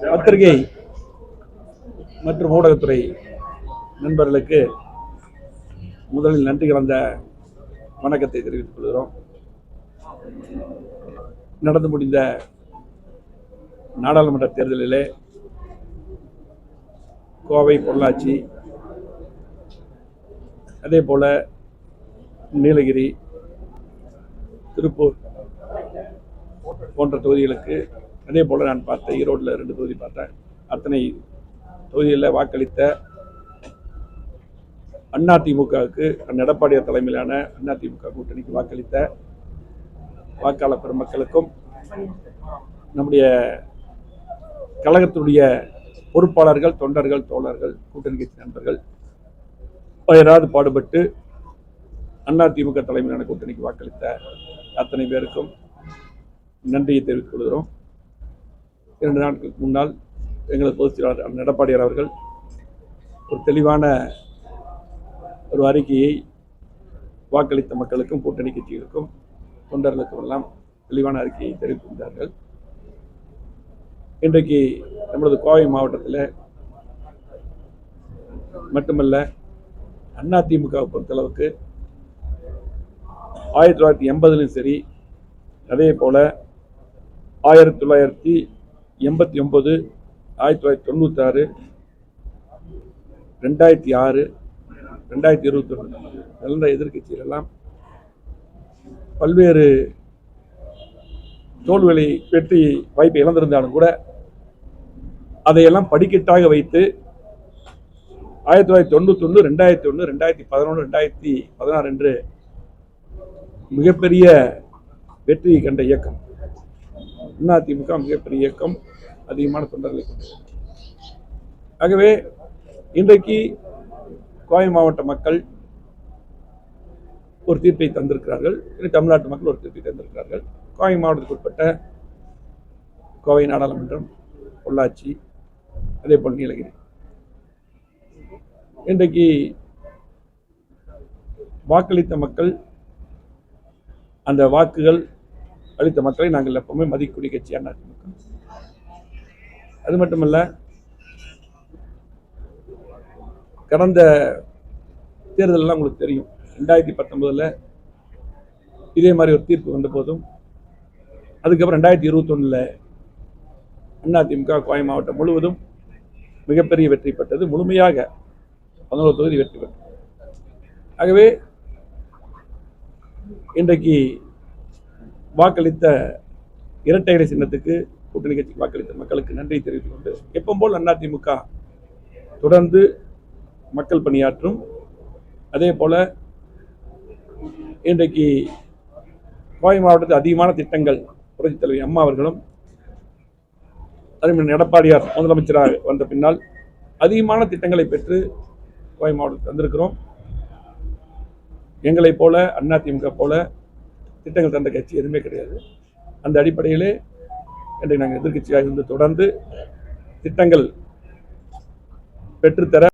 பத்திரிகை மற்றும் ஊடகத்துறை நண்பர்களுக்கு முதலில் நன்றி கலந்த வணக்கத்தை தெரிவித்துக் கொள்கிறோம். நடந்து முடிந்த நாடாளுமன்ற தேர்தலிலே கோவை பொள்ளாச்சி அதே போல் நீலகிரி திருப்பூர் போன்ற தொகுதிகளுக்கு அதே போல் நான் பார்த்தேன் ஈரோட்டில் ரெண்டு தொகுதி பார்த்தேன். அத்தனை தொகுதிகளில் வாக்களித்த அதிமுகவுக்கு எடப்பாடியார் தலைமையிலான அதிமுக கூட்டணிக்கு வாக்களித்த வாக்காளர் பெருமக்களுக்கும் நம்முடைய கழகத்தினுடைய பொறுப்பாளர்கள் தொண்டர்கள் தோழர்கள் கூட்டணி கட்சி நண்பர்கள் அயராது பாடுபட்டு அதிமுக தலைமையிலான கூட்டணிக்கு வாக்களித்த அத்தனை பேருக்கும் நன்றியை தெரிவித்துக் கொள்கிறோம். இரண்டு நாட்களுக்கு முன்னால் எங்களது பொதுச் செயலாளர் எடப்பாடியார் அவர்கள் ஒரு தெளிவான ஒரு அறிக்கையை வாக்களித்த மக்களுக்கும் கூட்டணி கட்சிகளுக்கும் தொண்டர்களுக்கும் எல்லாம் தெளிவான அறிக்கையை தெரிவித்திருந்தார்கள். இன்றைக்கு நமது கோவை மாவட்டத்தில் மட்டுமல்ல அதிமுகவை பொறுத்தளவுக்கு ஆயிரத்தி தொள்ளாயிரத்தி எண்பதுலையும் சரி அதே போல் ஆயிரத்தி தொள்ளாயிரத்தி எண்பத்தி ஒம்பது ஆயிரத்தி தொள்ளாயிரத்தி தொண்ணூத்தாறு ரெண்டாயிரத்தி ஆறு ரெண்டாயிரத்தி இருபத்தொன்று நல்ல எதிர்க்கட்சிகள் எல்லாம் பல்வேறு தோல்விகளை வெற்றி வாய்ப்பை இழந்திருந்தாலும் கூட அதையெல்லாம் படிக்கட்டாக வைத்து ஆயிரத்தி தொள்ளாயிரத்தி தொண்ணூத்தொன்று ரெண்டாயிரத்தி ஒன்று ரெண்டாயிரத்தி பதினொன்று ரெண்டாயிரத்தி பதினாறு என்று மிகப்பெரிய வெற்றியை கண்ட இயக்கம். அதிமுக மிகப்பெரிய இயக்கம் அதிகமான தொண்டர்களை கொண்டது. ஆகவே இன்றைக்கு கோவை மாவட்ட மக்கள் ஒரு தீர்ப்பை தந்திருக்கிறார்கள். இனி தமிழ்நாட்டு மக்கள் ஒரு தீர்ப்பை தந்திருக்கிறார்கள். கோவை மாவட்டத்துக்கு உட்பட்ட கோவை நாடாளுமன்றம் பொள்ளாச்சி அதே போல் நீலகிரி. இன்றைக்கு வாக்களித்த மக்கள் அந்த வாக்குகள் அளித்த மக்களை நாங்கள் எப்பவுமே மதிக்கக்கூடிய கட்சி அதிமுக அது மட்டுமல்ல கடந்த தேர்தலெலாம் உங்களுக்கு தெரியும். ரெண்டாயிரத்தி பத்தொன்பதில் இதே மாதிரி ஒரு தீர்ப்பு வந்த போதும் அதுக்கப்புறம் ரெண்டாயிரத்தி இருபத்தொன்னில் அதிமுக கோவை மாவட்டம் முழுவதும் மிகப்பெரிய வெற்றி பெற்றது. முழுமையாக பதினோரு தொகுதி வெற்றி பெற்றது. ஆகவே இன்றைக்கு வாக்களித்த இரட்டை சின்னத்துக்கு கூட்டணி கட்சிக்கு வாக்களித்த மக்களுக்கு நன்றி தெரிவித்துக் கொண்டு எப்பவும் போல் அதிமுக தொடர்ந்து மக்கள் பணியாற்றும். அதே போல இன்றைக்கு கோவை மாவட்டத்தில் அதிகமான திட்டங்கள் புரட்சித் தலைவி அம்மா அவர்களும் அதே எடப்பாடியார் முதலமைச்சராக வந்த பின்னால் அதிகமான திட்டங்களை பெற்று கோவை மாவட்டத்தில் தந்திருக்கிறோம் எங்களைப் போல அதிமுக போல திட்டங்கள் தந்த கட்சி எதுவுமே கிடையாது. அந்த அடிப்படையிலே இன்றைக்கு நாங்கள் எதிர்க்கட்சியாக இருந்து தொடர்ந்து திட்டங்கள் பெற்றுத்தர